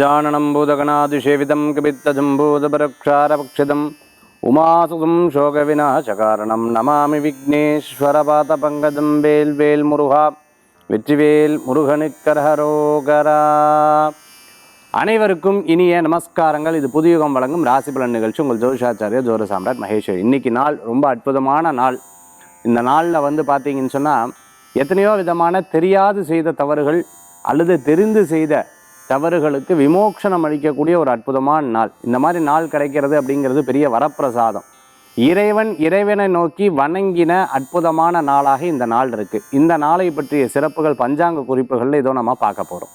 गजाननं भूतगणादिसेवितं कपित्तजम्बूतपरक्षारपक्षितम् उमासुतं शोकविनाशकारणं नमामि विघ्नेश्वरपातपङ्कजं வேல்வேல் முருகா வெற்றிவேல் முருகனுக்கரகரோகரா அனைவருக்கும் இனிய நமஸ்காரங்கள் இது புதுயுகம் வழங்கும் ராசி பலன் நிகழ்ச்சி உங்கள் ஜோதிஷாச்சாரியர் ஜோர சாம்ராட் மகேஸ்வரி இன்னைக்கு நாள் ரொம்ப அற்புதமான நாள் இந்த நாளில் வந்து பார்த்தீங்கன்னு சொன்னால் எத்தனையோ விதமான தெரியாது செய்த தவறுகள் அல்லது தெரிந்து செய்த தவறுகளுக்கு விமோக்ஷனம் அளிக்கக்கூடிய ஒரு அற்புதமான நாள். இந்த மாதிரி நாள் கிடைக்கிறது அப்படிங்கிறது பெரிய வரப்பிரசாதம். இறைவன் இறைவனை நோக்கி வணங்கின அற்புதமான நாளாக இந்த நாள் இருக்கு. இந்த நாளை பற்றிய சிறப்புகள் பஞ்சாங்க குறிப்புகளில் இதோ நம்ம பார்க்க போறோம்.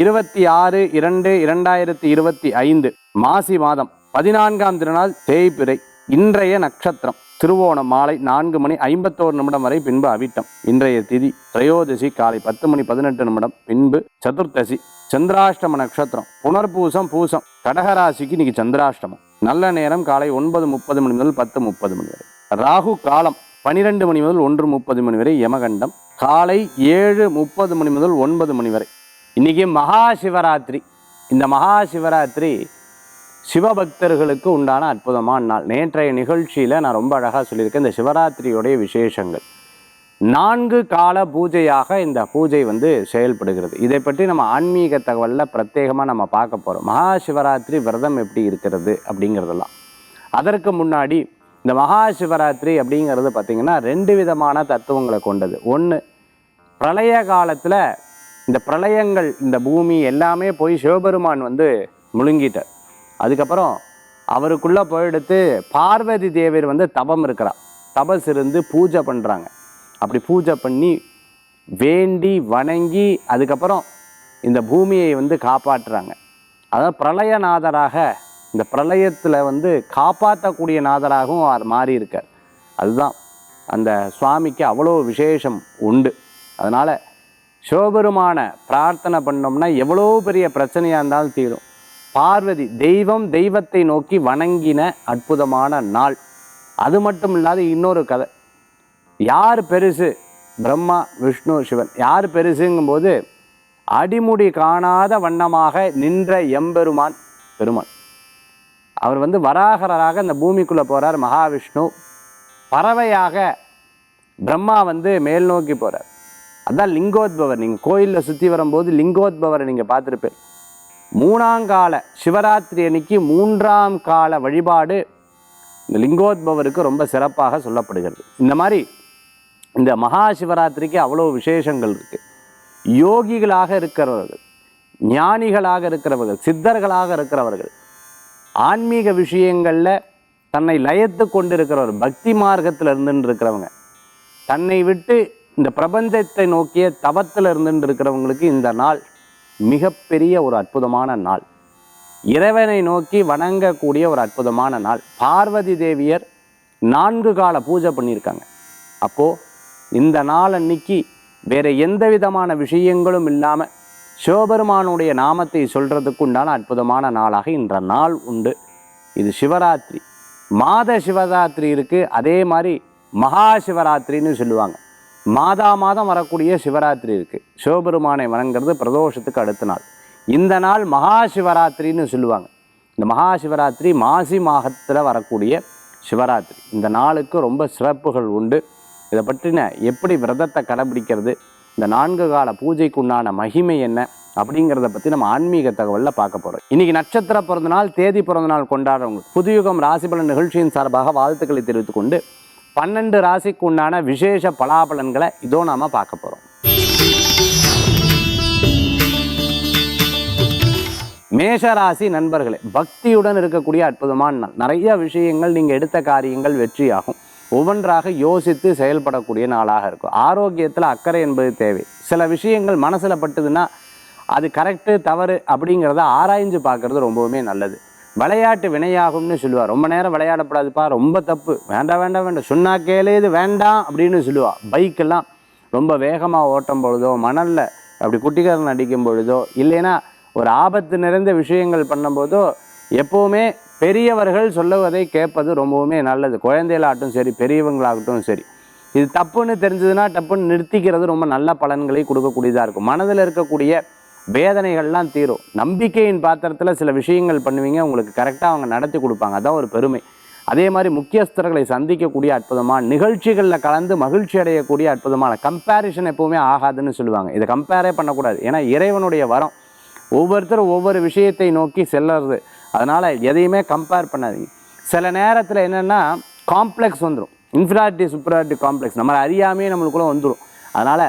இருபத்தி ஆறு இரண்டு இரண்டாயிரத்தி இருபத்தி ஐந்து மாசி மாதம் பதினான்காம் திருநாள் தேய்பிறை இன்றைய நட்சத்திரம். திருவோணம் மாலை நான்கு மணி ஐம்பத்தோரு நிமிடம் வரை பின்பு அவிட்டம். இன்றைய திதி திரையோதசி காலை பத்து மணி பதினெட்டு நிமிடம். பின்பு சதுர்த்தசி சந்திராஷ்டம நட்சத்திரம் புனர்பூசம் பூசம் கடகராசிக்கு இன்னைக்கு சந்திராஷ்டமம். நல்ல நேரம் காலை ஒன்பது முப்பது மணி முதல் பத்து முப்பது மணி வரை. ராகு காலம் பனிரெண்டு மணி முதல் ஒன்று முப்பது மணி வரை யமகண்டம். காலை ஏழு முப்பது மணி முதல் ஒன்பது மணி வரை. இன்னைக்கு மகா சிவராத்திரி. இந்த மகா சிவராத்திரி சிவபக்தர்களுக்கு உண்டான அற்புதமான நாள். நேற்றைய நிகழ்ச்சியில் நான் ரொம்ப அழகாக சொல்லியிருக்கேன் இந்த சிவராத்திரியுடைய விசேஷங்கள். நான்கு கால பூஜையாக இந்த பூஜை வந்து செயல்படுகிறது. இதை பற்றி நம்ம ஆன்மீக தகவலில் பிரத்யேகமாக நம்ம பார்க்க போகிறோம் மகா சிவராத்திரி விரதம் எப்படி இருக்கிறது அப்படிங்கிறதெல்லாம். அதற்கு முன்னாடி இந்த மகா சிவராத்திரி அப்படிங்கிறது பார்த்திங்கன்னா ரெண்டு விதமான தத்துவங்களை கொண்டது. ஒன்று பிரளய காலத்தில் இந்த பிரளயங்கள் இந்த பூமி எல்லாமே போய் சிவபெருமான் வந்து முழுங்கிட்டார். அதுக்கப்புறம் அவருக்குள்ளே போயெடுத்து பார்வதி தேவர் வந்து தபம் இருக்கிறா. தபஸ் இருந்து பூஜை பண்ணுறாங்க அப்படி பூஜை பண்ணி வேண்டி வணங்கி அதுக்கப்புறம் இந்த பூமியை வந்து காப்பாற்றுறாங்க. அதாவது பிரளயநாதராக இந்த பிரளயத்தில் வந்து காப்பாற்றக்கூடிய நாதராகவும் அவர் மாறி இருக்கார் அதுதான் அந்த சுவாமிக்கு அவ்வளோ விசேஷம் உண்டு. அதனால் சிவபெருமான பிரார்த்தனை பண்ணோம்னா எவ்வளோ பெரிய பிரச்சனையாக இருந்தாலும் தீரும். பார்வதி தெய்வம் தெய்வத்தை நோக்கி வணங்கின அற்புதமான நாள். அது மட்டும் இல்லாத இன்னொரு கதை. யார் பெருசு? பிரம்மா விஷ்ணு சிவன். யார் பெருசுங்கும்போது அடிமுடி காணாத வண்ணமாக நின்ற எம்பெருமான் பெருமான். அவர் வந்து வராகரராக இந்த பூமிக்குள்ளே போகிறார் மகாவிஷ்ணு. பறவையாக பிரம்மா வந்து மேல் நோக்கி போகிறார் அதான் லிங்கோத்பவர். நீங்கள் கோயிலில் சுற்றி வரும்போது லிங்கோத்பவரை நீங்கள் பார்த்துருப்பேன் மூணாங்கால சிவராத்திரி அன்னைக்கு மூன்றாம் கால வழிபாடு இந்த லிங்கோத்பவருக்கு ரொம்ப சிறப்பாக சொல்லப்படுகிறது. இந்த மாதிரி இந்த மகா சிவராத்திரிக்கு அவ்வளோ விசேஷங்கள் இருக்குது யோகிகளாக இருக்கிறவர்கள் ஞானிகளாக இருக்கிறவர்கள் சித்தர்களாக இருக்கிறவர்கள் ஆன்மீக விஷயங்களில் தன்னை லயத்து கொண்டு இருக்கிறவர் பக்தி மார்க்கத்தில் இருந்துட்டு இருக்கிறவங்க தன்னை விட்டு இந்த பிரபஞ்சத்தை நோக்கிய தவத்தில் இருந்துட்டு இருக்கிறவங்களுக்கு இந்த நாள் மிகப்பெரிய ஒரு அற்புதமான நாள். இறைவனை நோக்கி வணங்கக்கூடிய ஒரு அற்புதமான நாள். பார்வதி தேவியர் நான்கு கால பூஜை பண்ணியிருக்காங்க. அப்போது இந்த நாள் அன்னைக்கு வேறு எந்த விதமான விஷயங்களும் இல்லாமல் சிவபெருமானுடைய நாமத்தை சொல்கிறதுக்கு உண்டான அற்புதமான நாளாக இன்ற நாள் உண்டு. இது சிவராத்திரி. மாத சிவராத்திரி இருக்குது அதே மாதிரி மகா சிவராத்திரின்னு சொல்லுவாங்க. மாதா மாதம் வரக்கூடிய சிவராத்திரி இருக்குது சிவபெருமானை வணங்குறது பிரதோஷத்துக்கு அடுத்த நாள். இந்த நாள் மகா சிவராத்திரின்னு சொல்லுவாங்க. இந்த மகா சிவராத்திரி மாசி மாதத்தில் வரக்கூடிய சிவராத்திரி. இந்த நாளுக்கு ரொம்ப சிறப்புகள் உண்டு. இதை பற்றின எப்படி விரதத்தை கடைபிடிக்கிறது இந்த நான்கு கால பூஜைக்கு உண்டான மகிமை என்ன அப்படிங்கிறத பற்றி நம்ம ஆன்மீக தகவலில் பார்க்க போகிறோம் இன்னைக்கு நட்சத்திர பிறந்த நாள் தேதி பிறந்த நாள் கொண்டாடுறவங்க புதுயுகம் ராசிபலன் நிகழ்ச்சியின் சார்பாக வாழ்த்துக்களை தெரிவித்துக் கொண்டு பன்னெண்டு ராசிக்கு உண்டான விசேஷ பலாபலன்களை இதோ நாம பார்க்க போகிறோம் மேஷராசி நண்பர்களே பக்தியுடன் இருக்கக்கூடிய அற்புதமான நாள். நிறைய விஷயங்கள் நீங்கள் எடுத்த காரியங்கள் வெற்றியாகும். ஒவ்வொன்றாக யோசித்து செயல்படக்கூடிய நாளாக இருக்கும். ஆரோக்கியத்தில் அக்கறை என்பது தேவை. சில விஷயங்கள் மனசில் பட்டுதுன்னா அது கரெக்டு தவறு அப்படிங்கிறத ஆராய்ஞ்சு பார்க்குறது ரொம்பவுமே நல்லது. விளையாட்டு வினையாகும்னு சொல்லுவாள் ரொம்ப நேரம் விளையாடப்படாதுப்பா ரொம்ப தப்பு. வேண்டாம் வேண்டாம் வேண்டாம். சொன்னா கேளு இது வேண்டாம் அப்படின்னு சொல்லுவாள் பைக்கெல்லாம் ரொம்ப வேகமாக ஓட்டும் பொழுதோ மணலில் அப்படி குட்டிக்காரன் அடிக்கும் பொழுதோ இல்லைன்னா ஒரு ஆபத்து நிறைந்த விஷயங்கள் பண்ணும்போதோ எப்போவுமே பெரியவர்கள் சொல்லுவதை கேட்பது ரொம்பவுமே நல்லது. குழந்தைகளாகட்டும் சரி பெரியவங்களாகட்டும் சரி. இது தப்புன்னு தெரிஞ்சதுன்னா டப்புன்னு நிறுத்திக்கிறது ரொம்ப நல்ல பலன்களை கொடுக்கக்கூடியதாக இருக்கும். மனதில் இருக்கக்கூடிய வேதனைகள்லாம் தீரும். நம்பிக்கையின் பாத்திரத்தில் சில விஷயங்கள் பண்ணுவீங்க உங்களுக்கு கரெக்டாக அவங்க நடத்தி கொடுப்பாங்க. அதான் ஒரு பெருமை. அதே மாதிரி முக்கியஸ்தர்களை சந்திக்கக்கூடிய அற்புதமான நிகழ்ச்சிகளில் கலந்து மகிழ்ச்சி அடையக்கூடிய அற்புதமான கம்பேரிஷன் எப்பவுமே ஆகாதுன்னு சொல்லுவாங்க. இதை கம்பேரே பண்ணக்கூடாது. ஏன்னா இறைவனுடைய வரம் ஒவ்வொருத்தரும் ஒவ்வொரு விஷயத்தை நோக்கி செல்லறது அதனால் எதையுமே கம்பேர் பண்ணாதீங்க. சில நேரத்தில் என்னென்னா காம்ப்ளெக்ஸ் வந்துடும் இன்ஃபிராரிட்டி சூப்பராரிட்டி காம்ப்ளெக்ஸ் நம்மளை அறியாமையே நம்மளுக்குள்ளே வந்துடும் அதனால்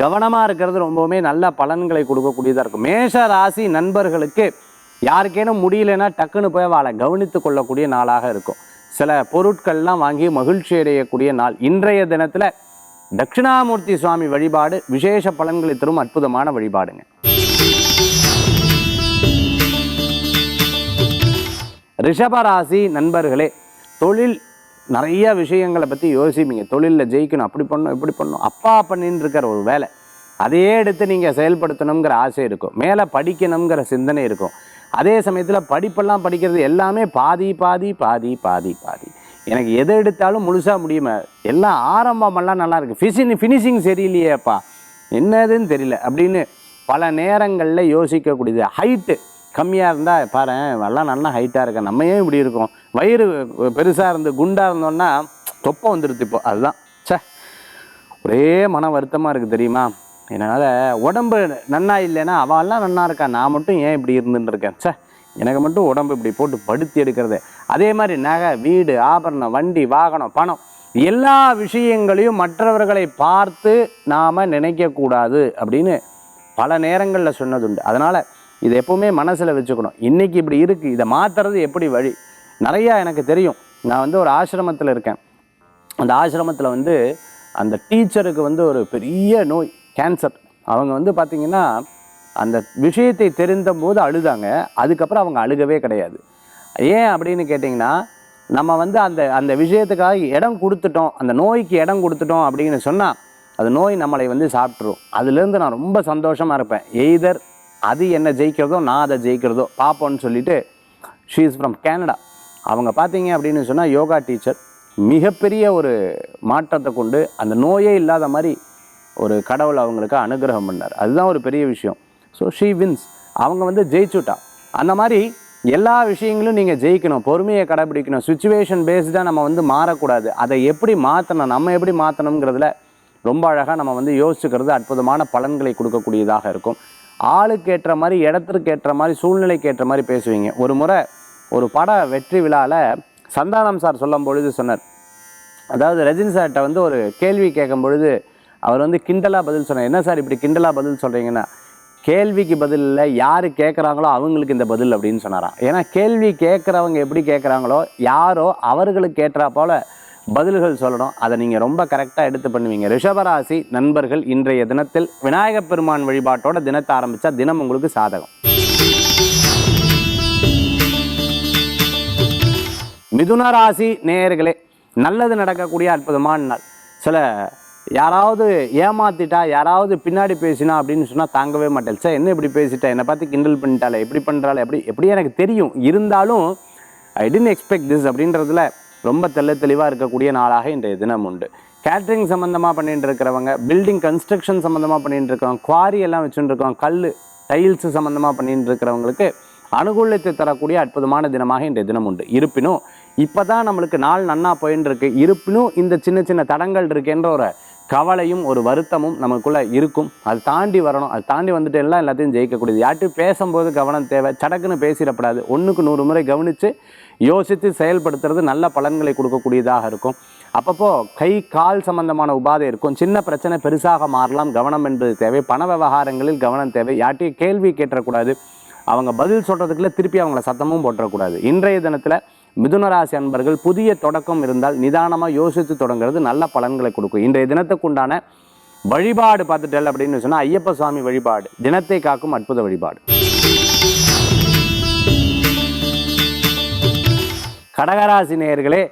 கவனமாக இருக்கிறது ரொம்பவுமே நல்ல பலன்களை கொடுக்கக்கூடியதாக இருக்கும். மேஷ ராசி நண்பர்களுக்கு யாருக்கேனும் முடியலன்னா டக்குன்னு போய் அவளை கவனித்து கொள்ளக்கூடிய நாளாக இருக்கும். சில பொருட்கள்லாம் வாங்கி மகிழ்ச்சி அடையக்கூடிய நாள். இன்றைய தினத்தில் தட்சிணாமூர்த்தி சுவாமி வழிபாடு விசேஷ பலன்களை தரும் அற்புதமான வழிபாடுங்க. ரிஷபராசி நண்பர்களே தொழில் நிறைய விஷயங்களை பற்றி யோசிப்பீங்க. தொழிலில் ஜெயிக்கணும் அப்படி பண்ணணும் இப்படி பண்ணணும். அப்பா பண்ணின்னு இருக்கிற ஒரு வேலை. அதையே எடுத்து நீங்கள் செயல்படுத்தணுங்கிற ஆசை இருக்கும். மேலே படிக்கணுங்கிற சிந்தனை இருக்கும். அதே சமயத்தில் படிப்பெல்லாம் படிக்கிறது எல்லாமே பாதி பாதி பாதி பாதி பாதி. எனக்கு எதை எடுத்தாலும் முழுசாக முடியுமா. எல்லாம் ஆரம்பமெல்லாம் நல்லாயிருக்கு இருக்கு. ஃபினிஷிங் சரியில்லையேப்பா. என்னதுன்னு தெரியல. அப்படின்னு பல நேரங்களில் யோசிக்கக்கூடியது. ஹைட்டு கம்மியாக இருந்தால் பாரு எல்லாம் நல்லா ஹைட்டாக இருக்கேன் நம்ம ஏன் இப்படி இருக்கோம்? வயிறு பெருசாக இருந்து குண்டாக இருந்தோன்னா தொப்பம் வந்துடுது இப்போ. அதுதான். ச்சே. ஒரே மன வருத்தமாக இருக்குது தெரியுமா? என்னால் உடம்பு நன்னா இல்லைன்னா அவெல்லாம் நன்னா இருக்கா? நான் மட்டும் ஏன் இப்படி இருந்துட்டு இருக்கேன்? ச்சே. எனக்கு மட்டும் உடம்பு இப்படி போட்டு படுத்தி எடுக்கிறது. அதே மாதிரி நகை வீடு ஆபரணம் வண்டி வாகனம் பணம் எல்லா விஷயங்களையும் மற்றவர்களை பார்த்து நாம் நினைக்கக்கூடாது அப்படின்னு பல நேரங்களில் சொன்னதுண்டு. அதனால் இதை எப்போவுமே மனசில் வச்சுக்கணும். இன்றைக்கி இப்படி இருக்குது இதை மாற்றுறது எப்படி வழி? நிறையா எனக்கு தெரியும். நான் வந்து ஒரு ஆசிரமத்தில் இருக்கேன். அந்த ஆசிரமத்தில் வந்து அந்த டீச்சருக்கு வந்து ஒரு பெரிய நோய் கேன்சர். அவங்க வந்து பார்த்திங்கன்னா அந்த விஷயத்தை தெரிந்தபோது அழுதாங்க. அதுக்கப்புறம் அவங்க அழுகவே கிடையாது. ஏன் அப்படின்னு கேட்டிங்கன்னா நம்ம வந்து அந்த அந்த விஷயத்துக்காக இடம் கொடுத்துட்டோம். அந்த நோய்க்கு இடம் கொடுத்துட்டோம் அப்படின்னு சொன்னால் அது நோய் நம்மளை வந்து சாப்பிட்ரும் அதுலேருந்து நான் ரொம்ப சந்தோஷமாக இருப்பேன். எய்தர் அது என்ன ஜெயிக்கிறதோ நான் அதை ஜெயிக்கிறதோ பார்ப்போன்னு சொல்லிட்டு ஷீ இஸ் ஃப்ரம் கேனடா அவங்க பார்த்தீங்க அப்படின்னு சொன்னால் யோகா டீச்சர் மிகப்பெரிய ஒரு மாற்றத்தை கொண்டு அந்த நோயே இல்லாத மாதிரி ஒரு கடவுள் அவங்களுக்கு அனுகிரகம் பண்ணார். அதுதான் ஒரு பெரிய விஷயம். ஸோ ஷீ வின்ஸ் அவங்க வந்து ஜெயிச்சுட்டா. அந்த மாதிரி எல்லா விஷயங்களும் நீங்கள் ஜெயிக்கணும். பொறுமையை கடைபிடிக்கணும். சுச்சுவேஷன் பேஸ்டாக நம்ம வந்து மாறக்கூடாது. அதை எப்படி மாற்றணும் நம்ம எப்படி மாற்றணுங்கிறதுல ரொம்ப அழகாக நம்ம வந்து யோசிச்சுக்கிறது அற்புதமான பலன்களை கொடுக்கக்கூடியதாக இருக்கும். ஆளுக்கு ஏற்ற மாதிரி இடத்திற்கு ஏற்ற மாதிரி சூழ்நிலைக்கு ஏற்ற மாதிரி பேசுவீங்க. ஒரு முறை ஒரு பட வெற்றி விழாவில் சந்தானம் சார் சொல்லும் பொழுது சொன்னார். அதாவது ரஜினி சார்கிட்ட வந்து ஒரு கேள்வி கேட்கும் பொழுது அவர் வந்து கிண்டலாக பதில் சொன்னார். என்ன சார் இப்படி கிண்டலாக பதில் சொல்கிறீங்கன்னா கேள்விக்கு பதில் இல்லை யார் கேட்குறாங்களோ அவங்களுக்கு இந்த பதில் அப்படின்னு சொன்னாராம். ஏன்னா கேள்வி கேட்குறவங்க எப்படி கேட்குறாங்களோ யாரோ அவர்களுக்கு ஏற்றா போல் பதில்கள் சொல்லணும். அதை நீங்கள் ரொம்ப கரெக்டாக எடுத்து பண்ணுவீங்க. ரிஷபராசி நண்பர்கள் இன்றைய தினத்தில் விநாயகப் பெருமான் வழிபாட்டோட தினத்தை ஆரம்பித்தா தினம் உங்களுக்கு சாதகம். மிதுன ராசி நேயர்களே நல்லது நடக்கக்கூடிய அற்புதமான நாள். சில யாராவது ஏமாத்திட்டா யாராவது பின்னாடி பேசினா அப்படின்னு சொன்னால் தாங்கவே மாட்டேன். சார் என்ன இப்படி பேசிட்டா? என்னை பார்த்து கிண்டல் பண்ணிட்டாலே எப்படி பண்ணுறாள் எப்படி எப்படி எனக்கு தெரியும். இருந்தாலும் ஐ டென்ட் எக்ஸ்பெக்ட் திஸ் அப்படின்றதுல ரொம்ப தெல்ல தெளிவாக இருக்கக்கூடிய நாளாக இன்றைய தினம் உண்டு. கேட்ரிங் சம்மந்தமாக பண்ணிட்டு இருக்கிறவங்க பில்டிங் கன்ஸ்ட்ரக்ஷன் சம்மந்தமாக பண்ணிட்டு இருக்கவங்க குவாரி எல்லாம் வச்சுட்டு கல் டைல்ஸ் சம்மந்தமாக பண்ணிட்டு இருக்கிறவங்களுக்கு அனுகூலத்தை தரக்கூடிய அற்புதமான தினமாக இன்றைய தினம் உண்டு. இருப்பினும் இப்போ தான் நம்மளுக்கு நாள் நன்னா போயின்னு இருக்கு இருப்பினும் இந்த சின்ன சின்ன தடங்கள் இருக்குன்ற ஒரு கவலையும் ஒரு வருத்தமும் நமக்குள்ளே இருக்கும். அது தாண்டி வரணும். அது தாண்டி வந்துட்டு எல்லாம் எல்லாத்தையும் ஜெயிக்கக்கூடியது. யார்ட்டும் பேசும்போது கவனம் தேவை. சடக்குன்னு பேசிடப்படாது. ஒன்றுக்கு நூறு முறை கவனித்து யோசித்து செயல்படுத்துறது நல்ல பலன்களை கொடுக்கக்கூடியதாக இருக்கும். அப்பப்போ கை கால் சம்பந்தமான உபாதை இருக்கும். சின்ன பிரச்சனை பெருசாக மாறலாம். கவனம் என்பது தேவை. பண விவகாரங்களில் கவனம் தேவை. யார்ட்டையும் கேள்வி கேட்டக்கூடாது அவங்க பதில் சொல்கிறதுக்குள்ளே திருப்பி அவங்கள சத்தமும் போட்டுறக்கூடாது. இன்றைய தினத்தில் மிதுனராசி அன்பர்கள் புதிய தொடக்கம் இருந்தால் நிதானமாக யோசித்து தொடங்குறது நல்ல பலன்களை கொடுக்கும். இன்றைய தினத்துக்குண்டான வழிபாடு பார்த்துட்டல் அப்படின்னு சொன்னால் ஐயப்ப சுவாமி வழிபாடு. தினத்தை காக்கும் அற்புத வழிபாடு. கடகராசி நேயர்களே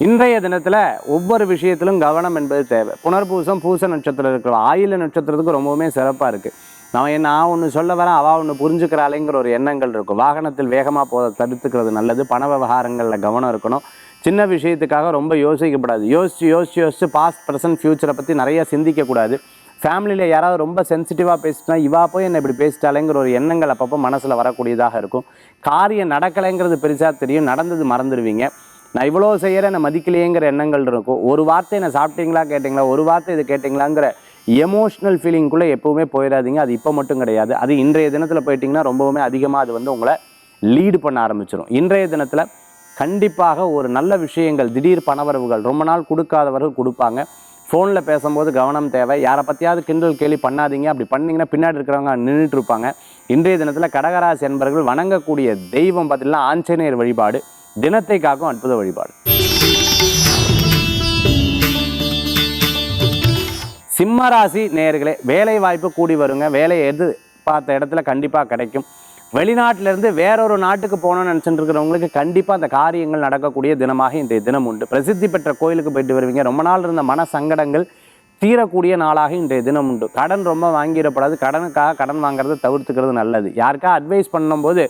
இன்றைய தினத்தில் ஒவ்வொரு விஷயத்திலும் கவனம் என்பது தேவை. புனர்பூசம் பூச நட்சத்திரம் இருக்கிற ஆயில நட்சத்திரத்துக்கு ரொம்பவுமே சிறப்பாக இருக்குது நான் என்ன நான் ஒன்று சொல்ல வரேன் அவள் ஒன்று புரிஞ்சுக்கிறாளேங்கிற ஒரு எண்ணங்கள் இருக்கும். வாகனத்தில் வேகமாக போக தடுத்துக்கிறது நல்லது. பண விவகாரங்களில் கவனம் இருக்கணும். சின்ன விஷயத்துக்காக ரொம்ப யோசிக்கப்படாது. யோசிச்சு யோசிச்சு யோசிச்சு பாஸ்ட் ப்ரெசன்ட் ஃப்யூச்சரை பற்றி நிறைய சிந்திக்கக்கூடாது. ஃபேமிலியில் யாராவது ரொம்ப சென்சிட்டிவாக பேசிட்டா இவா போய் என்ன இப்படி பேசிட்டாலேங்கிற ஒரு எண்ணங்கள் அப்பப்போ மனசில் வரக்கூடியதாக இருக்கும். காரியம் நடக்கலைங்கிறது பெருசாக தெரியும். நடந்தது மறந்துடுவீங்க. நான் இவ்வளோ செய்கிறேன் நான் மதிக்கலையேங்கிற எண்ணங்கள் இருக்கும். ஒரு வார்த்தை என்னை சாப்பிட்டீங்களா கேட்டிங்களா? ஒரு வார்த்தை இது கேட்டிங்களாங்கிற எமோஷ்னல் ஃபீலிங்குள்ளே எப்போவுமே போயிடாதீங்க. அது இப்போ மட்டும் கிடையாது. அது இன்றைய தினத்தில் போயிட்டிங்கன்னா ரொம்பவுமே அதிகமாக அது வந்து உங்களை லீடு பண்ண ஆரம்பிச்சிடும் இன்றைய தினத்தில் கண்டிப்பாக ஒரு நல்ல விஷயங்கள் திடீர் பணவரவுகள் ரொம்ப நாள் கொடுக்காதவர்கள் கொடுப்பாங்க. ஃபோனில் பேசும்போது கவனம் தேவை. யாரை பற்றியாவது கிண்டல் கேலி பண்ணாதீங்க. அப்படி பண்ணீங்கன்னா பின்னாடி இருக்கிறவங்க நின்றுட்டு இருப்பாங்க. இன்றைய தினத்தில் கடகராசி என்பவர்கள் வணங்கக்கூடிய தெய்வம் பார்த்திங்கன்னா ஆஞ்சநேயர் வழிபாடு. தினத்தை காக்கும் அற்புத வழிபாடு. சிம்மராசி நேயர்களே வேலை வாய்ப்பு கூடி வருங்க. வேலை எது பார்த்த இடத்துல கண்டிப்பாக கிடைக்கும். வெளிநாட்டிலேருந்து வேறொரு நாட்டுக்கு போகணும்னு நினச்சிட்டு இருக்கிறவங்களுக்கு கண்டிப்பாக அந்த காரியங்கள் நடக்கக்கூடிய தினமாக இன்றைய தினம் உண்டு. பிரசித்தி பெற்ற கோயிலுக்கு போயிட்டு வருவீங்க. ரொம்ப நாள் இருந்த மன சங்கடங்கள் தீரக்கூடிய நாளாக இன்றைய தினம் உண்டு. கடன் ரொம்ப வாங்கிடப்படாது. கடனுக்காக கடன் வாங்குறதை தவிர்த்துக்கிறது நல்லது. யாருக்கா அட்வைஸ் பண்ணும்போது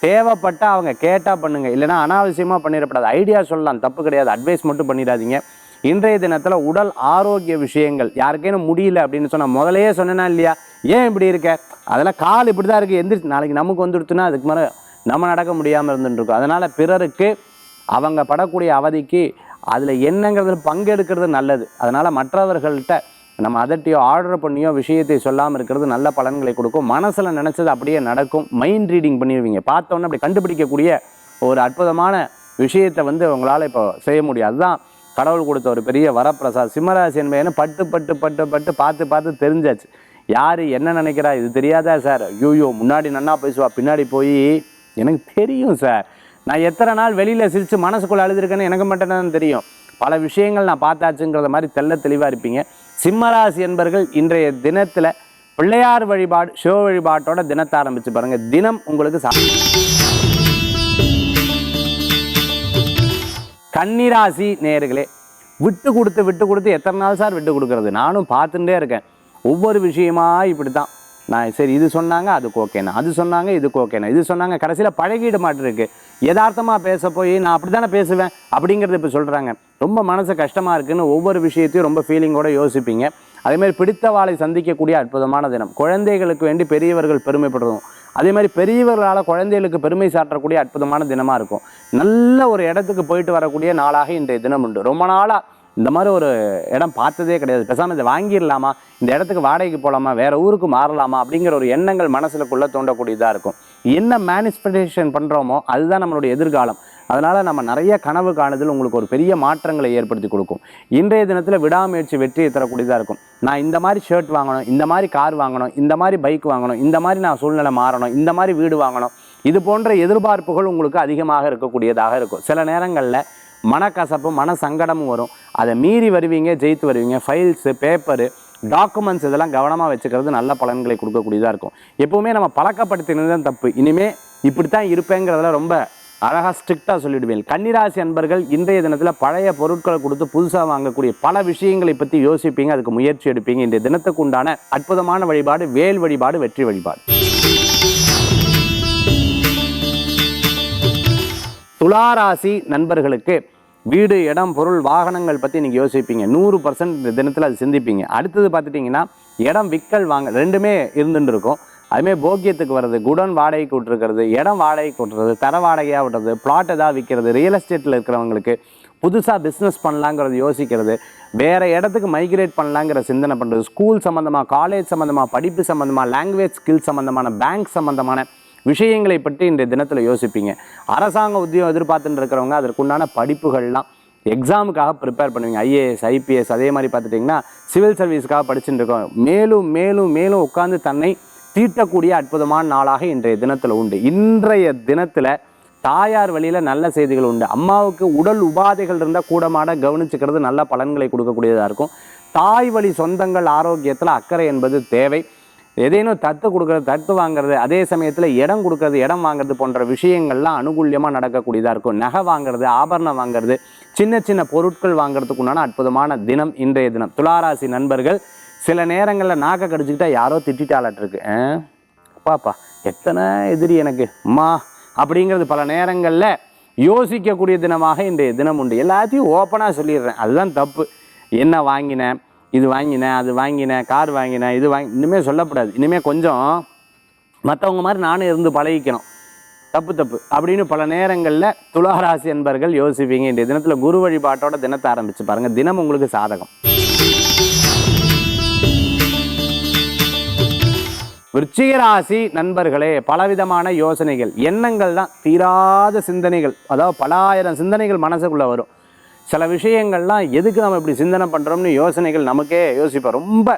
தேவைப்பட்டால் அவங்க கேட்டால் பண்ணுங்கள் இல்லைன்னா அனாவசியமாக பண்ணிடப்படாது. ஐடியா சொல்லலாம். தப்பு கிடையாது. அட்வைஸ் மட்டும் பண்ணிடாதீங்க. இன்றைய தினத்தில் உடல் ஆரோக்கிய விஷயங்கள் யாருக்கேனும் முடியல அப்படின்னு சொன்னால் முதலையே சொன்னேனா இல்லையா? ஏன் இப்படி இருக்க? அதெல்லாம் கால் இப்படி தான் இருக்குது எந்திரிச்சு நாளைக்கு நமக்கு வந்துடுச்சுன்னா அதுக்கு மேலே நம்ம நடக்க முடியாமல் இருந்துட்டுருக்கோம். அதனால் பிறருக்கு அவங்க படக்கூடிய அவதிக்கு அதில் என்னங்கிறது பங்கெடுக்கிறது நல்லது. அதனால் மற்றவர்கள்ட்ட நம்ம அதட்டியோ ஆர்டர் பண்ணியோ விஷயத்தை சொல்லாமல் இருக்கிறது நல்ல பலன்களை கொடுக்கும். மனசில் நினச்சது அப்படியே நடக்கும். மைண்ட் ரீடிங் பண்ணிடுவீங்க. பார்த்தோன்னே அப்படி கண்டுபிடிக்கக்கூடிய ஒரு அற்புதமான விஷயத்தை வந்து உங்களால் இப்போ செய்ய முடியும். அதுதான் கடவுள் கொடுத்த ஒரு பெரிய வரப்பிரசாத் சிம்மராசி என்பது பட்டு பட்டு பட்டு பட்டு பார்த்து பார்த்து தெரிஞ்சாச்சு. யார் என்ன நினைக்கிறா? இது தெரியாதா சார்? ஐயோ முன்னாடி நன்னா பேசுவா பின்னாடி போய் எனக்கு தெரியும் சார். நான் எத்தனை நாள் வெளியில் சிரித்து மனசுக்குள்ளே அழுதுருக்கேன்னு எனக்கு மட்டும்தான் தெரியும். பல விஷயங்கள் நான் பார்த்தாச்சுங்கிறத மாதிரி தெள்ள தெளிவாக இருப்பீங்க. சிம்மராசி என்பர்கள் இன்றைய தினத்தில் பிள்ளையார் வழிபாடு சிவ வழிபாட்டோட தினத்தை ஆரம்பிச்சு பாருங்கள் தினம் உங்களுக்கு சா கன்னிராசி நேர்களே விட்டு கொடுத்து விட்டு கொடுத்து எத்தனை நாள் சார் விட்டு கொடுக்குறது? நானும் பார்த்துட்டே இருக்கேன். ஒவ்வொரு விஷயமா இப்படி தான் நான் சரி இது சொன்னாங்க அதுக்கு ஓகேண்ணா அது சொன்னாங்க இதுக்கு ஓகேண்ணா இது சொன்னாங்க கடைசியில் பழகிட மாட்டிருக்கு. யதார்த்தமாக பேச போய் நான் அப்படி தானே பேசுவேன்? அப்படிங்கிறது இப்போ சொல்கிறாங்க ரொம்ப மனசு கஷ்டமாக இருக்குன்னு ஒவ்வொரு விஷயத்தையும் ரொம்ப ஃபீலிங்கோடு யோசிப்பீங்க. அதே மாதிரி பிடித்தவாளை சந்திக்கக்கூடிய அற்புதமான தினம். குழந்தைகளுக்கு வேண்டி பெரியவர்கள் பெருமைப்படுறோம் அதே மாதிரி பெரியவர்களால் குழந்தைகளுக்கு பெருமை சாற்றக்கூடிய அற்புதமான தினமாக இருக்கும். நல்ல ஒரு இடத்துக்கு போயிட்டு வரக்கூடிய நாளாக இன்றைய தினம் உண்டு. ரொம்ப நாளாக இந்த மாதிரி ஒரு இடம் பார்த்ததே கிடையாது. பேசாமல் இதை வாங்கிடலாமா? இந்த இடத்துக்கு வாடகைக்கு போகலாமா வேற ஊருக்கு மாறலாமா? அப்படிங்கிற ஒரு எண்ணங்கள் மனசுக்குள்ளே தோண்டக்கூடியதாக இருக்கும். என்ன மேனிஸ்பெக்டேஷன் பண்ணுறோமோ அதுதான் நம்மளுடைய எதிர்காலம். அதனால் நம்ம நிறைய கனவு காணுதல் உங்களுக்கு ஒரு பெரிய மாற்றங்களை ஏற்படுத்தி கொடுக்கும். இன்றைய தினத்தில் விடாமுயற்சி வெற்றியை தரக்கூடியதாக இருக்கும். நான் இந்த மாதிரி ஷர்ட் வாங்கணும் இந்த மாதிரி கார் வாங்கணும் இந்த மாதிரி பைக் வாங்கணும் இந்த மாதிரி நான் சூழ்நிலை மாறணும் இந்த மாதிரி வீடு வாங்கணும் இது போன்ற எதிர்பார்ப்புகள் உங்களுக்கு அதிகமாக இருக்கக்கூடியதாக இருக்கும். சில நேரங்களில் மனக்கசப்பும் மன சங்கடமும் வரும். அதை மீறி வருவீங்க ஜெயித்து வருவீங்க. ஃபைல்ஸு பேப்பரு டாக்குமெண்ட்ஸ் இதெல்லாம் கவனமாக வச்சுக்கிறது நல்ல பலன்களை கொடுக்கக்கூடியதாக இருக்கும். எப்போவுமே நம்ம பழக்கப்படுத்தினது தான் தப்பு. இனிமேல் இப்படி தான் இருப்பேங்கிறதுல ரொம்ப அழகாக ஸ்ட்ரிக்டாக சொல்லிவிடுவேன் கன்னிராசி அன்பர்கள் இன்றைய தினத்தில் பழைய பொருட்களை கொடுத்து புதுசாக வாங்கக்கூடிய பல விஷயங்களை பற்றி யோசிப்பீங்க அதுக்கு முயற்சி எடுப்பீங்க. இன்றைய தினத்துக்கு உண்டான அற்புதமான வழிபாடு வேல் வழிபாடு வெற்றி வழிபாடு. துளாராசி நண்பர்களுக்கு வீடு இடம் பொருள் வாகனங்கள் பற்றி நீங்கள் யோசிப்பீங்க. நூறு பர்சன்ட் இந்த தினத்தில் அது சிந்திப்பீங்க. அடுத்தது பார்த்துட்டிங்கன்னா இடம் விக்கல் வாங்க ரெண்டுமே இருந்துட்டு இருக்கும். அதுமாதிரி போக்கியத்துக்கு வர்றது குடன் வாடகைக்கு விட்டுருக்கிறது இடம் வாடகைக்கு விட்டுறது தர வாடகையாக விட்டுறது பிளாட் ஏதாவது விற்கிறது ரியல் எஸ்டேட்டில் இருக்கிறவங்களுக்கு புதுசாக பிஸ்னஸ் பண்ணலாங்கிறது யோசிக்கிறது வேறு இடத்துக்கு மைக்ரேட் பண்ணலாங்கிற சிந்தனை பண்ணுறது ஸ்கூல் சம்மந்தமாக காலேஜ் சம்மந்தமாக படிப்பு சம்மந்தமாக லாங்குவேஜ் ஸ்கில் சம்மந்தமான பேங்க் சம்மந்தமான விஷயங்களை பற்றி இன்றைய தினத்தில் யோசிப்பீங்க. அரசாங்க உத்தியோகம் எதிர்பார்த்துட்டு இருக்கிறவங்க அதற்குண்டான படிப்புகள்லாம் எக்ஸாமுக்காக ப்ரிப்பேர் பண்ணுவீங்க. ஐஏஎஸ் ஐபிஎஸ் அதே மாதிரி பார்த்துட்டிங்கன்னா சிவில் சர்வீஸுக்காக படிச்சுட்டு இருக்கோம். மேலும் மேலும் மேலும் உட்காந்து தன்னை தீட்டக்கூடிய அற்புதமான நாளாக இன்றைய தினத்தில் உண்டு. இன்றைய தினத்தில் தாயார் வழியில் நல்ல செய்திகள் உண்டு. அம்மாவுக்கு உடல் உபாதைகள் இருந்தால் கூடமாட கவனிச்சுக்கிறது நல்ல பலன்களை கொடுக்கக்கூடியதாக இருக்கும். தாய் வழி சொந்தங்கள் ஆரோக்கியத்தில் அக்கறை என்பது தேவை. எதேனும் தத்து கொடுக்குறது தத்து வாங்குறது அதே சமயத்தில் இடம் கொடுக்கறது இடம் வாங்குறது போன்ற விஷயங்கள்லாம் அனுகூல்யமாக நடக்கக்கூடியதாக இருக்கும். நகை வாங்குறது ஆபரணம் வாங்குறது சின்ன சின்ன பொருட்கள் வாங்குறதுக்கு உண்டான அற்புதமான தினம் இன்றைய தினம். துளாராசி நண்பர்கள் சில நேரங்களில் நாக்கை கடிச்சிக்கிட்டா யாரோ திட்டிட்டாளட்ருக்கு. பாப்பா எத்தனை எதிரி எனக்கு? அம்மா அப்படிங்கிறது பல நேரங்களில் யோசிக்கக்கூடிய தினமாக இன்றைய தினம் உண்டு. எல்லாத்தையும் ஓப்பனாக சொல்லிடுறேன். அதுதான் தப்பு. என்ன வாங்கினேன்? இது வாங்கினேன் அது வாங்கினேன் கார் வாங்கினேன் இது வாங்கி இனிமேல் சொல்லக்கூடாது இனிமேல் கொஞ்சம் மற்றவங்க மாதிரி நானும் இருந்து பழகிக்கணும். தப்பு தப்பு. அப்படின்னு பல நேரங்களில் துளாராசி என்பர்கள் யோசிப்பீங்க. இன்றைய தினத்தில் குரு வழிபாட்டோட தினத்தை ஆரம்பிச்சு பாருங்கள் தினம் உங்களுக்கு சாதகம். விருச்சிக ராசி நண்பர்களே பலவிதமான யோசனைகள் எண்ணங்கள் தான் தீராத சிந்தனைகள். அதாவது பல ஆயிரம் சிந்தனைகள் மனசுக்குள்ளே வரும். சில விஷயங்கள்லாம் எதுக்கு நம்ம இப்படி சிந்தனை பண்ணுறோம்னு யோசனைகள் நமக்கே யோசிப்போம் ரொம்ப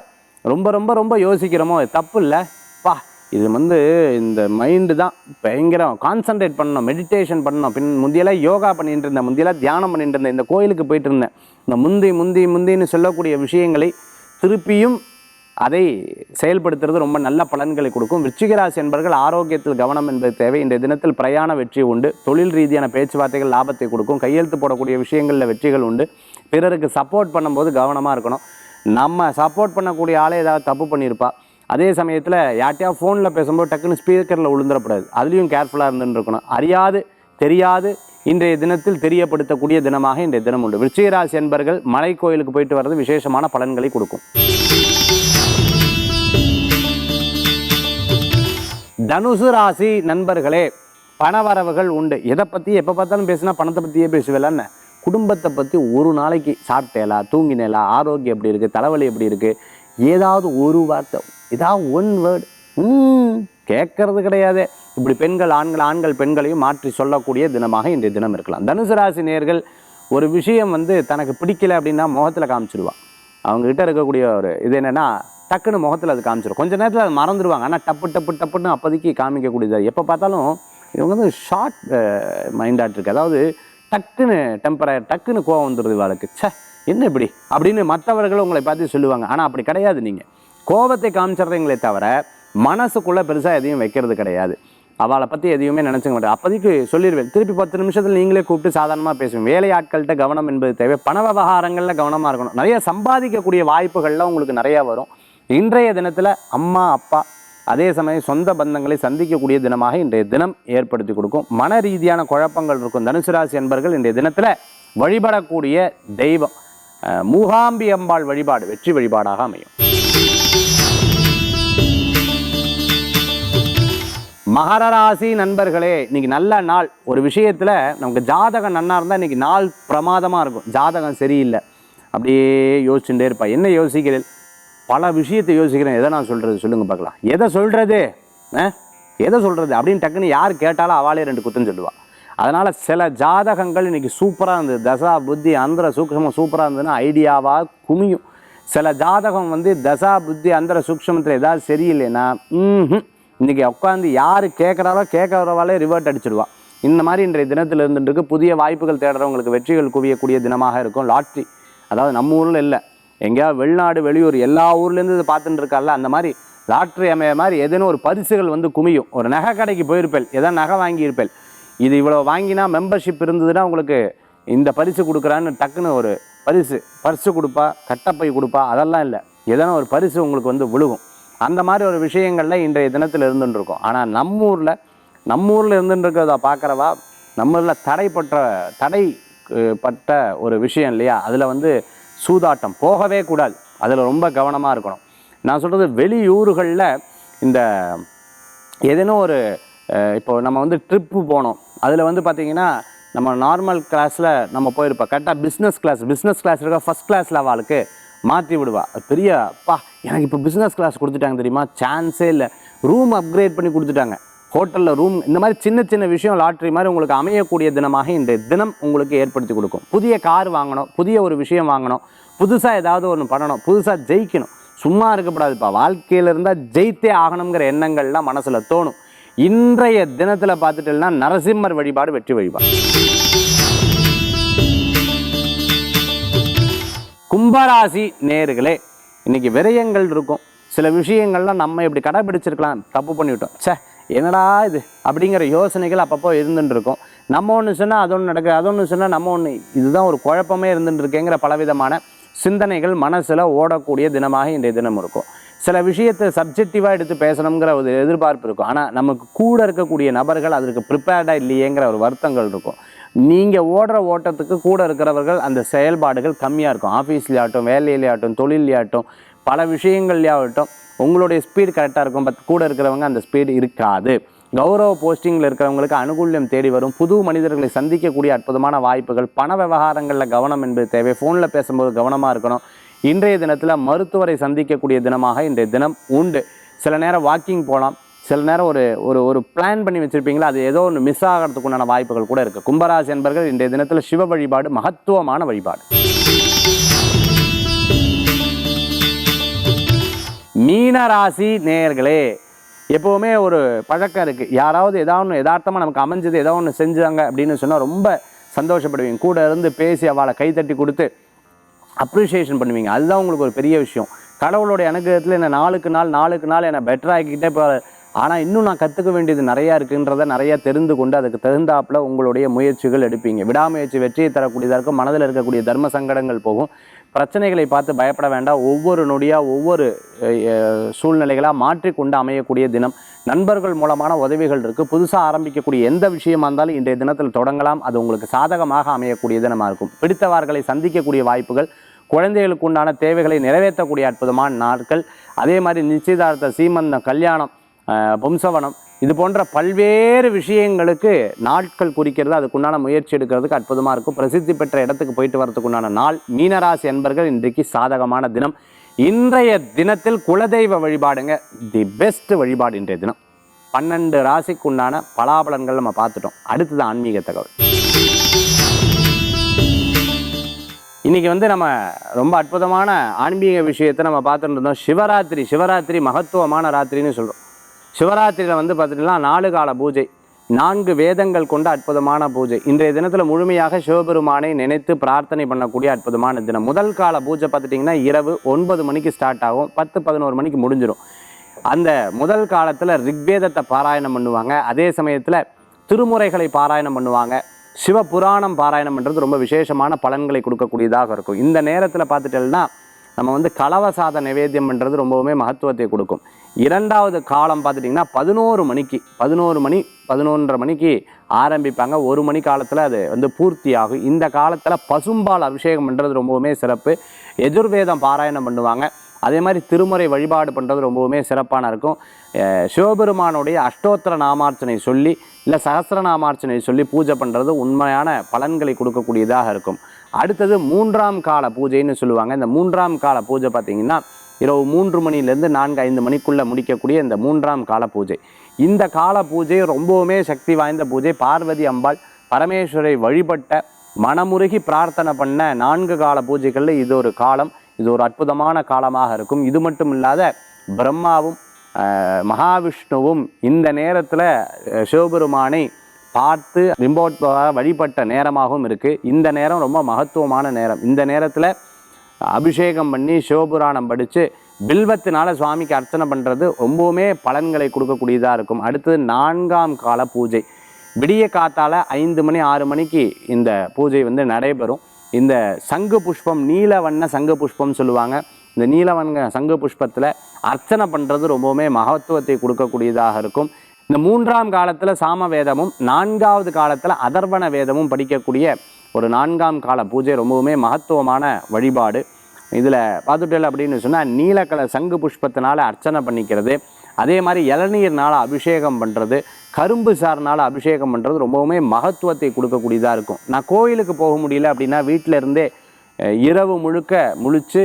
ரொம்ப ரொம்ப ரொம்ப யோசிக்கிறோமோ தப்பு இல்லை. பா இது வந்து இந்த மைண்டு தான் பயங்கரம் கான்சன்ட்ரேட் பண்ணணும் மெடிடேஷன் பண்ணணும். பின் முந்தியெல்லாம் யோகா பண்ணிட்டு இருந்தேன் முந்தியெல்லாம் தியானம் பண்ணிட்டு இருந்தேன். இந்த கோயிலுக்கு போயிட்டு இருந்தேன். இந்த முந்தி முந்தி முந்தின்னு சொல்லக்கூடிய விஷயங்களை திருப்பியும் அதை செயல்படுத்துறது ரொம்ப நல்ல பலன்களை கொடுக்கும். விருச்சிகராசி என்பர்கள் ஆரோக்கியத்தில் கவனம் என்பது தேவை. இந்த தினத்தில் பிரயாண வெற்றி உண்டு. தொழில் ரீதியான பேச்சுவார்த்தைகள் லாபத்தை கொடுக்கும். கையெழுத்து போடக்கூடிய விஷயங்களில் வெற்றிகள் உண்டு. பிறருக்கு சப்போர்ட் பண்ணும்போது கவனமாக இருக்கணும். நம்ம சப்போர்ட் பண்ணக்கூடிய ஆளே ஏதாவது தப்பு பண்ணியிருப்பா. அதே சமயத்தில் யார்ட்டையா ஃபோனில் பேசும்போது டக்குன்னு ஸ்பீக்கரில் உளுந்துடப்படாது அதுலேயும் கேர்ஃபுல்லாக இருந்துருக்கணும் இருக்கணும் அறியாது தெரியாது இன்றைய தினத்தில் தெரியப்படுத்தக்கூடிய தினமாக இன்றைய தினம் உண்டு. விருச்சிகராசி என்பர்கள் மலை கோயிலுக்கு போயிட்டு வர்றது விசேஷமான பலன்களை கொடுக்கும். தனுசு ராசி நண்பர்களே பணவரவுகள் உண்டு. எதை பற்றி எப்போ பார்த்தாலும் பேசினா பணத்தை பற்றியே பேசுவேலன்னு குடும்பத்தை பற்றி ஒரு நாளைக்கு சாப்பிட்டேலா தூங்கினேலா ஆரோக்கியம் எப்படி இருக்குது தலைவலி எப்படி இருக்குது ஏதாவது ஒரு வார்த்தை ஏதாவது ஒன் வேர்டு கேட்கறது கிடையாது. இப்படி பெண்கள் ஆண்கள் ஆண்கள் பெண்களையும் மாற்றி சொல்லக்கூடிய தினமாக இன்றைய தினம் இருக்கலாம். தனுசு ராசி நேர்கள் ஒரு விஷயம் வந்து தனக்கு பிடிக்கல அப்படின்னா முகத்தில் காமிச்சிடுவான் அவங்ககிட்ட இருக்கக்கூடிய ஒரு இது என்னென்னா டக்குன்னு முகத்தில் அது காமிச்சிடும் கொஞ்ச நேரத்தில் அது மறந்துடுவாங்க ஆனால் டப்பு டப்பு டப்புன்னு அப்போதைக்கு காமிக்கக்கூடியது எப்போ பார்த்தாலும் இவங்க வந்து ஷார்ட் மைண்டாட் இருக்குது அதாவது டக்குன்னு டெம்பரர் டக்குன்னு கோவம் வந்துடுது இவாளுக்கு. சே என்ன இப்படி? அப்படின்னு மற்றவர்கள் உங்களை பார்த்து சொல்லுவாங்க. ஆனால் அப்படி கிடையாது நீங்கள் கோபத்தை காமிச்சிடுறீங்களே தவிர மனசுக்குள்ளே பெருசாக எதையும் வைக்கிறது கிடையாது. அவளை பற்றி எதையுமே நினச்சிக்க மாட்டேன். அப்போதைக்கு சொல்லிடுவேன். திருப்பி பத்து நிமிஷத்தில் நீங்களே கூப்பிட்டு சாதாரணமாக பேசுவேன். வேலையாட்கள்கிட்ட கவனம் என்பது தேவை. பண விவகாரங்களில் கவனமாக இருக்கணும். நிறைய சம்பாதிக்கக்கூடிய வாய்ப்புகள்லாம் உங்களுக்கு நிறையா வரும். இன்றைய தினத்தில் அம்மா அப்பா அதே சமயம் சொந்த பந்தங்களை சந்திக்கக்கூடிய தினமாக இன்றைய தினம் ஏற்படுத்தி கொடுக்கும். மன ரீதியான குழப்பங்கள் இருக்கும். தனுசு ராசி என்பர்கள் இன்றைய தினத்தில் வழிபடக்கூடிய தெய்வம். மூகாம்பி அம்பாள் வழிபாடு வெற்றி வழிபாடாக அமையும். மகர ராசி நண்பர்களே இன்னைக்கு நல்ல நாள். ஒரு விஷயத்தில் நமக்கு ஜாதகம் நன்னா இருந்தால் இன்னைக்கு நாள் பிரமாதமாக இருக்கும். ஜாதகம் சரியில்லை. அப்படியே யோசிச்சுட்டே இருப்பா. என்ன யோசிக்கிறேன் பல விஷயத்தை யோசிக்கிறேன். எதை நான் சொல்கிறது சொல்லுங்கள் பார்க்கலாம். எதை சொல்கிறது எதை சொல்கிறது அப்படின்னு டக்குன்னு யார் கேட்டாலும் அவளே ரெண்டு குத்தம் சொல்லுவாள் அதனால் சில ஜாதகங்கள் இன்றைக்கி சூப்பராக இருந்தது. தசா புத்தி அந்தர சூக்ஷமம் சூப்பராக இருந்ததுன்னா ஐடியாவாக குமியும். சில ஜாதகம் வந்து தசா புத்தி அந்தர சூக்ஷமத்தில் ஏதாவது சரியில்லைன்னா இன்றைக்கி உட்காந்து யார் கேட்குறாரோ கேட்குறவாலே ரிவர்ட் அடிச்சிடுவா. இந்த மாதிரி இன்றைய தினத்தில் இருந்துட்டு இருக்கு. புதிய வாய்ப்புகள் தேடுறவங்களுக்கு வெற்றிகள் குவியக்கூடிய தினமாக இருக்கும். லாட்ரி. அதாவது நம்ம ஊரில் இல்லை. எங்கேயாவது வெளிநாடு வெளியூர் எல்லா ஊர்லேருந்து இதை பார்த்துட்டு இருக்கால அந்த மாதிரி லாட்ரி அமைய மாதிரி ஏதேனும் ஒரு பரிசுகள் வந்து குமியும். ஒரு நகை கடைக்கு போயிருப்பேன் ஏதோ நகை வாங்கியிருப்பேன் இது இவ்வளோ வாங்கினா மெம்பர்ஷிப் இருந்ததுன்னா உங்களுக்கு இந்த பரிசு கொடுக்குறான்னு டக்குன்னு ஒரு பரிசு. பரிசு கொடுப்பா கட்டப்பை கொடுப்பா அதெல்லாம் இல்லை. எதனா ஒரு பரிசு உங்களுக்கு வந்து விழுகும். அந்த மாதிரி ஒரு விஷயங்கள்ல இன்றைய தினத்தில் இருந்துட்டுருக்கோம். ஆனால் நம்ம ஊரில் நம்ம ஊரில் இருந்துட்டு பார்க்குறவா நம்ம ஊரில் தடைப்பட்ட தடை பட்ட ஒரு விஷயம் இல்லையா? அதில் வந்து சூதாட்டம். போகவே கூடாது. அதில் ரொம்ப கவனமாக இருக்கணும். நான் சொல்கிறது வெளியூர்களில் இந்த ஏதேனும் ஒரு இப்போ நம்ம வந்து ட்ரிப்பு போனோம். அதில் வந்து பார்த்தீங்கன்னா நம்ம நார்மல் கிளாஸில் நம்ம போயிருப்போம். கரெக்டாக பிஸ்னஸ் கிளாஸ் பிஸ்னஸ் கிளாஸ் இருக்க? ஃபஸ்ட் கிளாஸில் அவளுக்கு மாற்றி விடுவா. அது பெரிய அப்பா எனக்கு இப்போ பிஸ்னஸ் கிளாஸ் கொடுத்துட்டாங்க தெரியுமா? சான்ஸே இல்லை. ரூம் அப்கிரேட் பண்ணி கொடுத்துட்டாங்க. ஹோட்டலில் ரூம் இந்த மாதிரி சின்ன சின்ன விஷயம் லாட்ரி மாதிரி உங்களுக்கு அமையக்கூடிய தினமாக இந்த தினம் உங்களுக்கு ஏற்படுத்தி கொடுக்கும். புதிய கார் வாங்கணும் புதிய ஒரு விஷயம் வாங்கணும் புதுசாக ஏதாவது ஒன்று பண்ணணும் புதுசாக ஜெயிக்கணும். சும்மா இருக்கக்கூடாதுப்பா வாழ்க்கையில் இருந்தால் ஜெயித்தே ஆகணுங்கிற எண்ணங்கள்லாம் மனசில் தோணும். இன்றைய தினத்தில் பார்த்துட்டேன்னா நரசிம்மர் வழிபாடு வெற்றி வழிபாடு. கும்பராசி நேர்களே இன்னைக்கு விரயங்கள் இருக்கும். சில விஷயங்கள்லாம் நம்ம இப்படி கடைபிடிச்சிருக்கலாம் தப்பு பண்ணிவிட்டோம். சே என்னடா இது? அப்படிங்கிற யோசனைகள் அப்பப்போ இருந்துட்டுருக்கும். நம்ம ஒன்று சொன்னால் அது ஒன்று நடக்குது அது ஒன்று சொன்னால் நம்ம ஒன்று இதுதான் ஒரு குழப்பமே இருந்துட்டுருக்கேங்கிற பலவிதமான சிந்தனைகள் மனசில் ஓடக்கூடிய தினமாக இன்றைய தினம் இருக்கும். சில விஷயத்தை சப்ஜெக்டிவாக எடுத்து பேசணுங்கிற ஒரு எதிர்பார்ப்பு இருக்கும். ஆனால் நமக்கு கூட இருக்கக்கூடிய நபர்கள் அதற்கு ப்ரிப்பேர்டாக இல்லையேங்கிற ஒரு வருத்தங்கள் இருக்கும். நீங்கள் ஓடுற ஓட்டத்துக்கு கூட இருக்கிறவர்கள் அந்த செயல்பாடுகள் கம்மியாக இருக்கும். ஆஃபீஸ்லேயாகட்டும் வேலையிலேயாகட்டும் தொழிலையாகட்டும் பல விஷயங்கள்லேயாகட்டும் உங்களுடைய ஸ்பீடு கரெக்டாக இருக்கும் பட் கூட இருக்கிறவங்க அந்த ஸ்பீடு இருக்காது. கௌரவ போஸ்டிங்கில் இருக்கிறவங்களுக்கு அனுகூல்யம் தேடி வரும். புது மனிதர்களை சந்திக்கக்கூடிய அற்புதமான வாய்ப்புகள் பண விவகாரங்களில் கவனம் என்பது தேவை. ஃபோனில் பேசும்போது கவனமாக இருக்கணும். இன்றைய தினத்தில் மருத்துவரை சந்திக்கக்கூடிய தினமாக இன்றைய தினம் உண்டு. சில நேரம் வாக்கிங் போகலாம் சில நேரம் ஒரு ஒரு ஒரு பிளான் பண்ணி வச்சுருப்பீங்களா? அது ஏதோ ஒன்று மிஸ் ஆகிறதுக்குண்டான வாய்ப்புகள் கூட இருக்குது கும்பராசி என்பர்கள் இன்றைய தினத்தில் சிவ வழிபாடு மகத்துவமான வழிபாடு. மீனராசி நேயர்களே எப்போவுமே ஒரு பழக்கம் இருக்குது யாராவது ஏதாவது ஒன்று யதார்த்தமாக நமக்கு அமைஞ்சது ஏதோ ஒன்று செஞ்சாங்க அப்படின்னு சொன்னால் ரொம்ப சந்தோஷப்படுவீங்க. கூட இருந்து பேசி அவளை கைத்தட்டி கொடுத்து அப்ரிஷியேஷன் பண்ணுவீங்க. அதுதான் உங்களுக்கு ஒரு பெரிய விஷயம். கடவுளுடைய அனுகிரகத்தில் என்ன நாளுக்கு நாள் நாளுக்கு நாள் என்னை பெட்டர் ஆக்கிக்கிட்டே இப்போ ஆனால் இன்னும் நான் கற்றுக்க வேண்டியது நிறையா இருக்குன்றத நிறையா தெரிந்து கொண்டு அதுக்கு தகுந்தாப்புல உங்களுடைய முயற்சிகள் எடுப்பீங்க. விடாமுயற்சி வெற்றியை தரக்கூடியதாக இருக்கும் மனதில் இருக்கக்கூடிய தர்ம சங்கடங்கள் போகும். பிரச்சனைகளை பார்த்து பயப்பட வேண்டாம். ஒவ்வொரு நொடியாக ஒவ்வொரு சூழ்நிலைகளாக மாற்றிக்கொண்டு அமையக்கூடிய தினம். நண்பர்கள் மூலமான உதவிகள் இருக்குது புதுசாக ஆரம்பிக்கக்கூடிய எந்த விஷயமா இருந்தாலும் இன்றைய தினத்தில் தொடங்கலாம். அது உங்களுக்கு சாதகமாக அமையக்கூடிய தினமாக இருக்கும். பிடித்தவார்களை சந்திக்கக்கூடிய வாய்ப்புகள் குழந்தைகளுக்கு உண்டான தேவைகளை நிறைவேற்றக்கூடிய அற்புதமான நாட்கள். அதே மாதிரி நிச்சயதார்த்த சீமந்த கல்யாணம் பும்சவனம் வம்சவனம். இது போன்ற பல்வேறு விஷயங்களுக்கு நாட்கள் குறிக்கிறது. அதுக்குண்டான முயற்சி எடுக்கிறதுக்கு அற்புதமாக இருக்கும். பிரசித்தி பெற்ற இடத்துக்கு போயிட்டு வரதுக்குண்டான நாள். மீனராசி என்பர்கள் இன்றைக்கு சாதகமான தினம். இன்றைய தினத்தில் குலதெய்வ வழிபாடுங்க. தி பெஸ்ட் வழிபாடு இன்றைய தினம். பன்னெண்டு ராசிக்குண்டான பலாபலன்கள் நம்ம பார்த்துட்டோம். அடுத்தது ஆன்மீக தகவல். இன்னைக்கு வந்து நம்ம ரொம்ப அற்புதமான ஆன்மீக விஷயத்தை நம்ம பார்த்துட்டு இருந்தோம். சிவராத்திரி சிவராத்திரி மகத்துவமான ராத்திரின்னு சொல்கிறோம் சிவராத்திரியில் வந்து பார்த்துட்டீங்கன்னா நாலு கால பூஜை நான்கு வேதங்கள் கொண்ட அற்புதமான பூஜை. இன்றைய தினத்தில் முழுமையாக சிவபெருமானை நினைத்து பிரார்த்தனை பண்ணக்கூடிய அற்புதமான தினம். முதல் கால பூஜை பார்த்துட்டிங்கன்னா இரவு ஒன்பது மணிக்கு ஸ்டார்ட் ஆகும். பத்து பதினோரு மணிக்கு முடிஞ்சிடும் அந்த முதல் காலத்தில் ரிக்வேதத்தை பாராயணம் பண்ணுவாங்க. அதே சமயத்தில் திருமுறைகளை பாராயணம் பண்ணுவாங்க. சிவபுராணம் பாராயணம் பண்ணுறது ரொம்ப விசேஷமான பலன்களை கொடுக்கக்கூடியதாக இருக்கும். இந்த நேரத்தில் பார்த்துட்டேன்னா நம்ம வந்து கலவசாத நிவேத்தியம் பண்ணுறது ரொம்பவுமே மகத்துவத்தை கொடுக்கும். இரண்டாவது காலம் பார்த்துட்டிங்கன்னா பதினோரு மணிக்கு பதினோரு மணி பதினொன்றரை மணிக்கு ஆரம்பிப்பாங்க. ஒரு மணி காலத்தில் அது வந்து பூர்த்தி ஆகும் இந்த காலத்தில் பசும்பால் அபிஷேகம் பண்ணுறது ரொம்பவுமே சிறப்பு. எஜுர்வேதம் பாராயணம் பண்ணுவாங்க. அதே மாதிரி திருமுறை வழிபாடு பண்ணுறது ரொம்பவுமே சிறப்பான இருக்கும். சிவபெருமானுடைய அஷ்டோத்திர நாமார்ச்சனை சொல்லி இல்லை சகஸ்ரநாமார்ச்சனை சொல்லி பூஜை பண்ணுறது உண்மையான பலன்களை கொடுக்கக்கூடியதாக இருக்கும். அடுத்தது மூன்றாம் கால பூஜைன்னு சொல்லுவாங்க. இந்த மூன்றாம் கால பூஜை பார்த்திங்கன்னா இரவு மூன்று மணிலேருந்து நான்கு ஐந்து மணிக்குள்ளே முடிக்கக்கூடிய இந்த மூன்றாம் கால பூஜை. இந்த கால பூஜை ரொம்பவுமே சக்தி வாய்ந்த பூஜை. பார்வதி அம்பாள் பரமேஸ்வரை வழிபட்ட மனமுருகி பிரார்த்தனை பண்ண நான்கு கால பூஜைகளில் இது ஒரு காலம் இது ஒரு அற்புதமான காலமாக இருக்கும். இது மட்டும் இல்லாத பிரம்மாவும் மகாவிஷ்ணுவும் இந்த நேரத்தில் சிவபெருமானை பார்த்து ரிம்போட் வழிபட்ட நேரமாகவும் இருக்குது இந்த நேரம் ரொம்ப மகத்துவமான நேரம். இந்த நேரத்தில் அபிஷேகம் பண்ணி சிவபுராணம் படித்து பில்வத்தினால் சுவாமிக்கு அர்ச்சனை பண்ணுறது ரொம்பவுமே பலன்களை கொடுக்கக்கூடியதாக இருக்கும். அடுத்தது நான்காம் கால பூஜை. விடிய காத்தால் ஐந்து மணி ஆறு மணிக்கு இந்த பூஜை வந்து நடைபெறும். இந்த சங்கு புஷ்பம் நீல வண்ண சங்கு புஷ்பம்னு சொல்லுவாங்க. இந்த நீலவண்ண சங்கு புஷ்பத்தில் அர்ச்சனை பண்ணுறது ரொம்பவுமே மகத்துவத்தை கொடுக்கக்கூடியதாக இருக்கும். இந்த மூன்றாம் காலத்தில் சாம வேதமும் நான்காவது காலத்தில் அதர்வண வேதமும் படிக்கக்கூடிய ஒரு நான்காம் கால பூஜை ரொம்பவுமே மகத்துவமான வழிபாடு. இதில் பார்த்துட்டல் அப்படின்னு சொன்னால் நீலக்கலர் சங்கு புஷ்பத்தினால் அர்ச்சனை பண்ணிக்கிறது அதே மாதிரி இளநீர்னால் அபிஷேகம் பண்ணுறது கரும்பு சார்னால் அபிஷேகம் பண்ணுறது ரொம்பவுமே மகத்துவத்தை கொடுக்கக்கூடியதாக இருக்கும். நான் கோயிலுக்கு போக முடியல அப்படின்னா வீட்டிலருந்தே இரவு முழுக்க முழிச்சு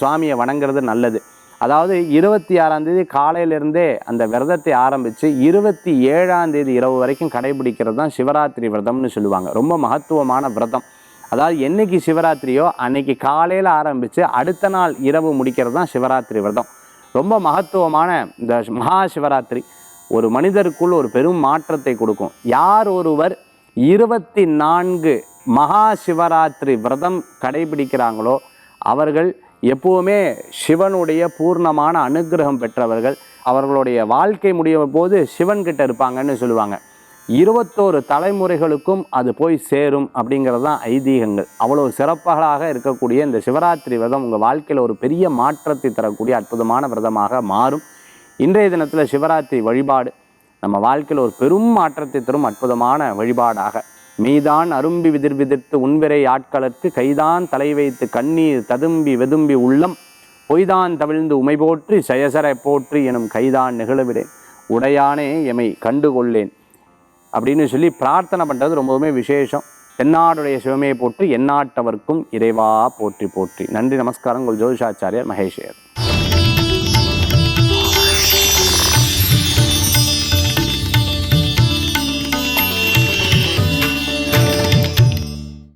சுவாமியை வணங்குறது நல்லது. அதாவது இருபத்தி ஆறாம் தேதி காலையிலேருந்தே அந்த விரதத்தை ஆரம்பித்து இருபத்தி ஏழாம் தேதி இரவு வரைக்கும் கடைபிடிக்கிறது தான் சிவராத்திரி விரதம்னு சொல்லுவாங்க. ரொம்ப மகத்துவமான விரதம். அதாவது என்னைக்கு சிவராத்திரியோ அன்னைக்கு காலையில் ஆரம்பித்து அடுத்த நாள் இரவு முடிக்கிறது தான் சிவராத்திரி விரதம். ரொம்ப மகத்துவமான இந்த மகா சிவராத்திரி. ஒரு மனிதருக்குள் ஒரு பெரும் மாற்றத்தை கொடுக்கும். யார் ஒருவர் இருபத்தி நான்கு மகா சிவராத்திரி விரதம் கடைபிடிக்கிறாங்களோ அவர்கள் எப்பவுமே சிவனுடைய பூர்ணமான அனுக்கிரகம் பெற்றவர்கள். அவர்களுடைய வாழ்க்கை முடியும் போது சிவன் கிட்ட இருப்பாங்கன்னு சொல்லுவாங்க. இருபத்தோரு தலைமுறைகளுக்கும் அது போய் சேரும் அப்படிங்கிறது தான் ஐதீகங்கள். அவ்வளோ சிறப்பாக இருக்கக்கூடிய இந்த சிவராத்திரி விரதம் உங்கள் வாழ்க்கையில் ஒரு பெரிய மாற்றத்தை தரக்கூடிய அற்புதமான விரதமாக மாறும். இன்றைய தினத்தில் சிவராத்திரி வழிபாடு நம்ம வாழ்க்கையில் ஒரு பெரும் மாற்றத்தை தரும் அற்புதமான வழிபாடாக. மீதான் அரும்பி விதிர் விதிர்த்து உன்விரை ஆட்களற்கு கைதான் தலை வைத்து கண்ணீர் ததும்பி வெதும்பி உள்ளம் பொய்தான் தவிழ்ந்து உமை போற்றி செயசரை போற்றி எனும் கைதான் நிகழவிடேன். உடையானே எமை கண்டுகொள்ளேன். அப்படின்னு சொல்லி பிரார்த்தனை பண்ணுறது ரொம்பவுமே விசேஷம். தென்னாடுடைய சிவமையை போற்றி எந்நாட்டவர்க்கும் இறைவா போற்றி போற்றி. நன்றி நமஸ்காரம். உங்கள் ஜோதிஷாச்சாரியர் மகேஷ்